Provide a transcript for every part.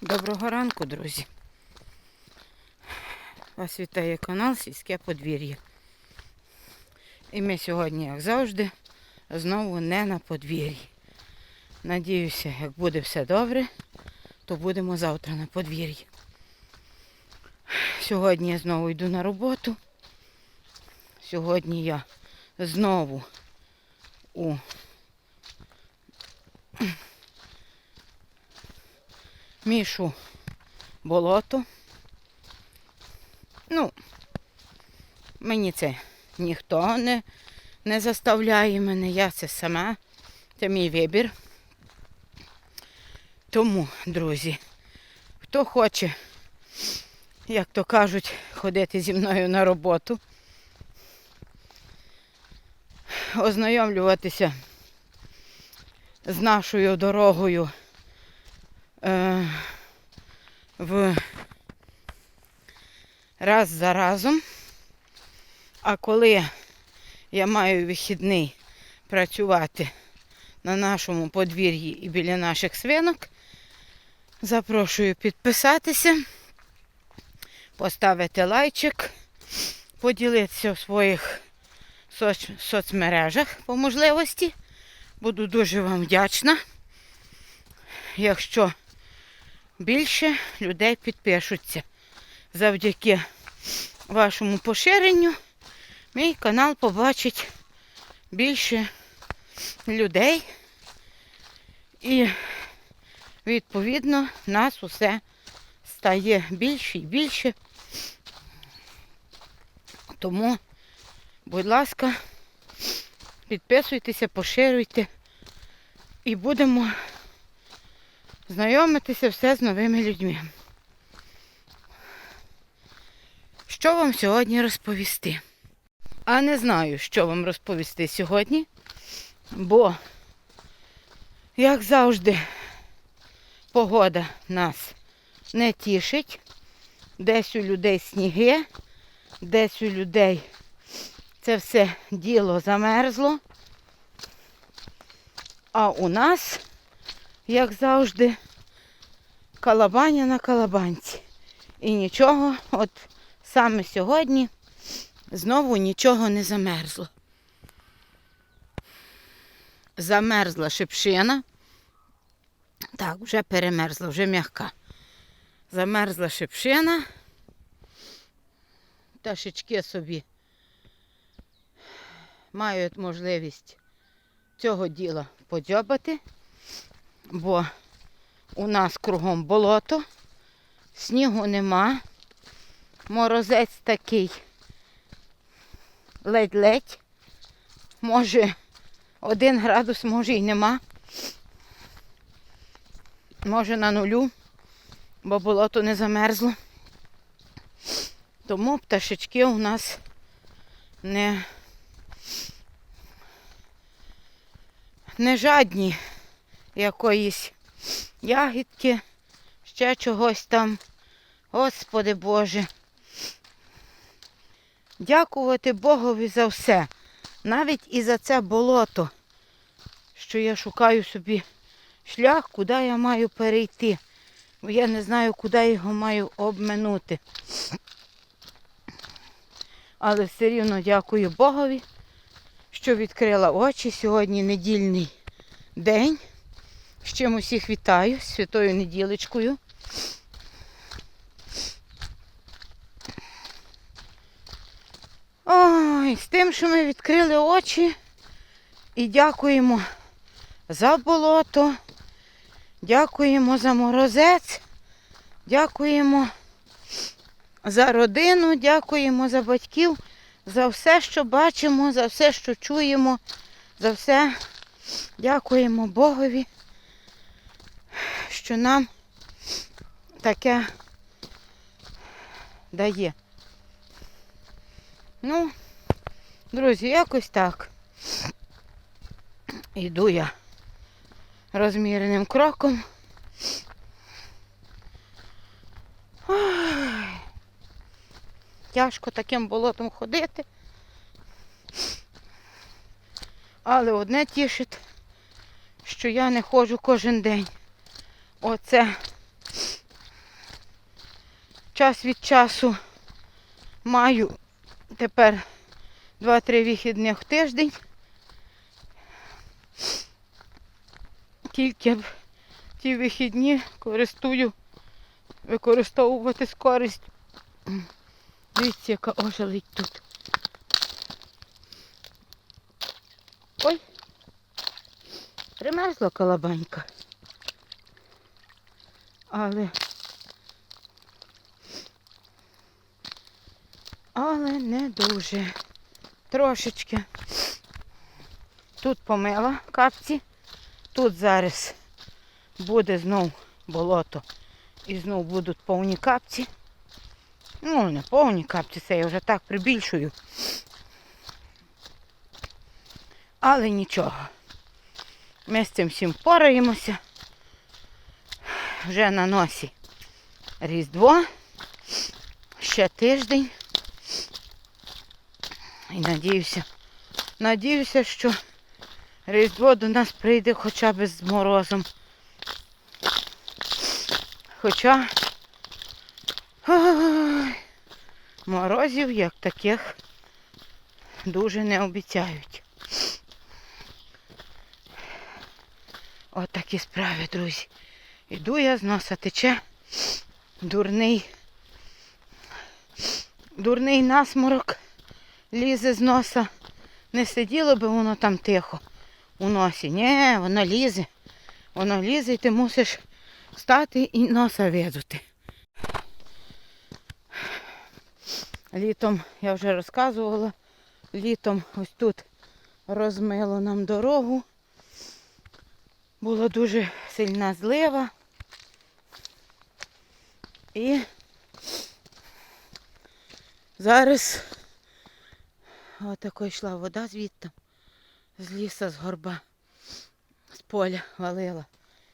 Доброго ранку, друзі. Вас вітає канал Сільське подвір'я. І ми сьогодні, як завжди, знову не на подвір'ї. Надіюся, як буде все добре, то будемо завтра на подвір'ї. Сьогодні я знову йду на роботу. Сьогодні я знову у мішу болото. Ну, мені це ніхто не, не заставляє мене, я це сама, це мій вибір. Тому, друзі, хто хоче, як то кажуть, ходити зі мною на роботу, ознайомлюватися з нашою дорогою е, в раз за разом. А коли я маю вихідний працювати на нашому подвір'ї і біля наших свинок, запрошую підписатися, поставити лайчик, поділитися в своїх соц- соцмережах по можливості. Буду дуже вам вдячна, якщо більше людей підпишуться. Завдяки вашому поширенню мій канал побачить більше людей. І відповідно нас усе стає більше і більше. Тому, будь ласка, підписуйтеся, поширюйте і будемо знайомитися все з новими людьми. Що вам сьогодні розповісти? А не знаю, що вам розповісти сьогодні, бо, як завжди, погода нас не тішить. Десь у людей сніги, десь у людей це все діло замерзло. А у нас, як завжди, калабаня на калабанці. І нічого, от саме сьогодні знову нічого не замерзло. Замерзла шипшина. Так, вже перемерзла, вже м'яка. Замерзла шипшина. Пташечки собі мають можливість цього діла подзьобати, бо у нас кругом болото, снігу нема, морозець такий ледь-ледь. Може, один градус, може і нема. Може на нулю, бо болото не замерзло. Тому пташечки у нас не, не жадні якоїсь ягідки, ще чогось там. Господи Боже. Дякувати Богові за все. Навіть і за це болото, що я шукаю собі шлях, куди я маю перейти. Бо я не знаю, куди його маю обминути. Але все рівно дякую Богові, що відкрила очі. Сьогодні недільний день. З чим усіх вітаю, святою неділечкою. Ой, з тим, що ми відкрили очі і дякуємо за болото, дякуємо за морозець, дякуємо за родину, дякуємо за батьків, за все, що бачимо, за все, що чуємо, за все дякуємо Богові, що нам таке дає. Ну, друзі, якось так. Іду я розміреним кроком. Ой, Тяжко таким болотом ходити. Але одне тішить, що я не ходжу кожен день. Оце час від часу маю тепер 2-3 вихідних в тиждень. Тільки в ті вихідні користую, використовувати з користь. Дивіться, яка ожеледь тут. Ой, примерзла колобанька. Але але не дуже. Трошечки. Тут помила капці, тут зараз буде знов болото і знов будуть повні капці. Ну, не повні капці, це я вже так прибільшую. Але нічого. Ми з цим всім впораємося. Вже на носі Різдво. Ще тиждень. І надіюся, надіюся, що Різдво до нас прийде хоча б з морозом. Хоча ой, морозів як таких дуже не обіцяють. От справи, друзі. Іду я з носа тече дурний, дурний насморок лізе з носа. Не сиділо би воно там тихо у носі. Ні, воно лізе. Воно лізе і ти мусиш стати і носа видути. Літом, я вже розказувала, літом ось тут розмило нам дорогу. Була дуже сильна злива. І зараз отако йшла вода звідти, з ліса, з горба, з поля валила.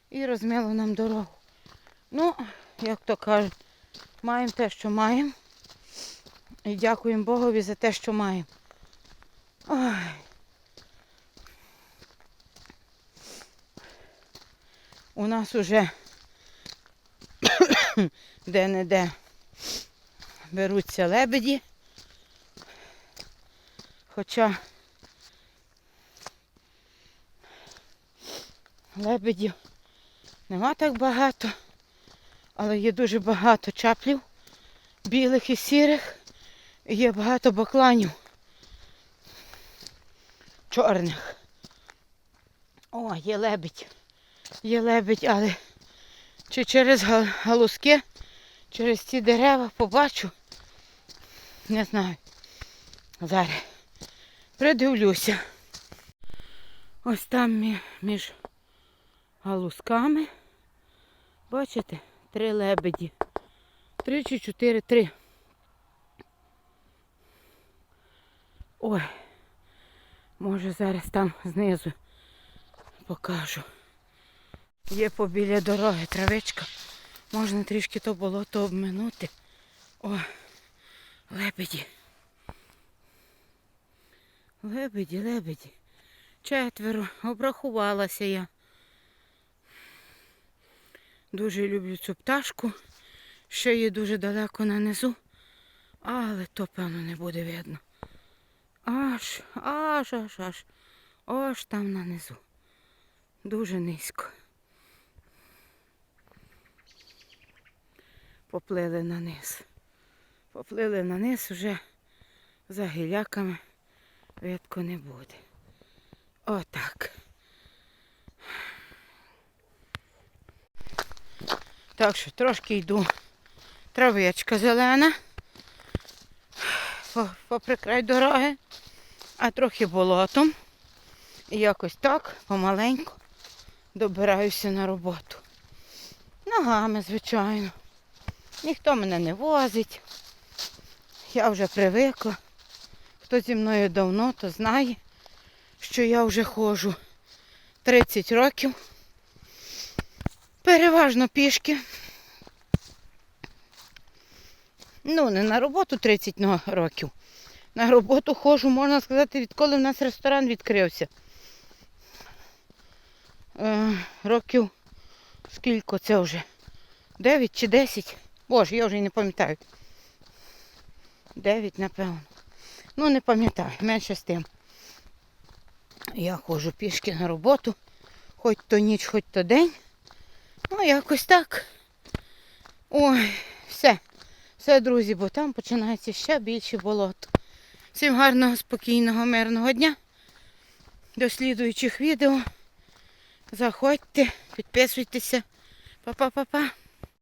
І розмило нам дорогу. Ну, як то кажуть, маємо те, що маємо. І дякуємо Богові за те, що маємо. Ой. У нас уже де-не-де беруться лебеді. Хоча лебедів нема так багато, але є дуже багато чаплів, білих і сірих, і є багато бакланів чорних. О, є лебедь. Є лебедь, але чи через га- галузки, через ці дерева побачу. Не знаю. Зараз придивлюся. Ось там між галузками. Бачите? Три лебеді. Три чи чотири, три. Ой. Може зараз там знизу покажу. Є побіля дороги травичка. Можна трішки то болото обминути. О, лебеді. Лебеді, лебеді. Четверо. Обрахувалася я. Дуже люблю цю пташку. Ще є дуже далеко нанизу. Але то, певно, не буде видно. Аж, аж, аж, аж. Аж там нанизу. Дуже низько. Поплили на низ. Поплили на низ уже за гіляками видко не буде. Отак. Так що трошки йду. Травичка зелена. По- Попри край дороги, а трохи болотом. І якось так помаленьку добираюся на роботу. Ногами, звичайно. Ніхто мене не возить. Я вже привикла. Хто зі мною давно, то знає, що я вже ходжу 30 років. Переважно пішки. Ну, не на роботу 30 но- років. На роботу ходжу, можна сказати, відколи в нас ресторан відкрився. Е, років скільки це вже? 9 чи 10? Боже, я вже не пам'ятаю. Дев'ять, напевно. Ну, не пам'ятаю, менше з тим. Я ходжу пішки на роботу, хоч то ніч, хоч то день. Ну, якось так. Ой, все. Все, друзі, бо там починається ще більше болото. Всім гарного, спокійного, мирного дня. До слідуючих відео. Заходьте, підписуйтеся. Па-па-па-па.